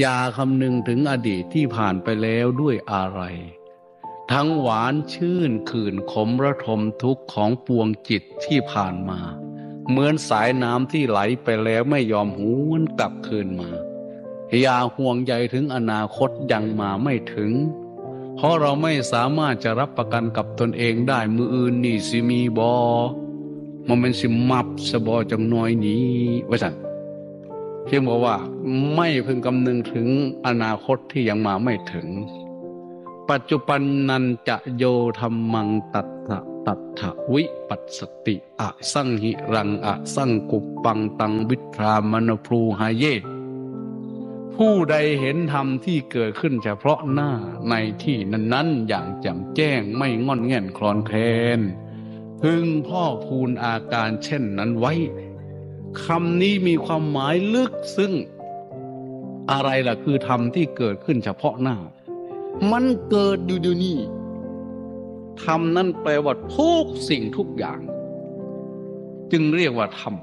อย่าคำนึงถึงอดีตที่ผ่านไปแล้วด้วยอะไร ทั้งหวานชื่นขื่นขมระทมทุกข์ของปวงจิตที่ผ่านมา เหมือนสายน้ำที่ไหลไปแล้วไม่ยอมหวนกลับคืนมา อย่าห่วงใยถึงอนาคตยังมาไม่ถึง เพราะเราไม่สามารถจะรับประกันกับตนเองได้มืออื่นนี่สิมีบอมันเป็นสิมับสบอจังน้อยนี้ว่าสั่น เพียงบอกว่าไม่พึงคำนึงถึงอนาคตที่ยังมาไม่ถึง ปัจจุบันนันจะโยธรรมังตัตะตัตวิปัสสติอะสังหิรังอะสังกุปปังตังวิทรามนพรูหายเยผู้ใดเห็นธรรมที่เกิดขึ้นเฉพาะหน้าในที่นั้นๆ อย่างแจ่มแจ้งไม่งอนแง่นคลอนแคลนพึงพ่อพูนอาการเช่นนั้นไว้ คำนี้มีความหมายลึกซึ้งอะไรล่ะคือธรรมที่เกิดขึ้นเฉพาะหน้า มันเกิดอยู่เดี๋ยวนี้ธรรมนั่นแปลว่าทุกสิ่งทุกอย่าง จึงเรียกว่าธรรม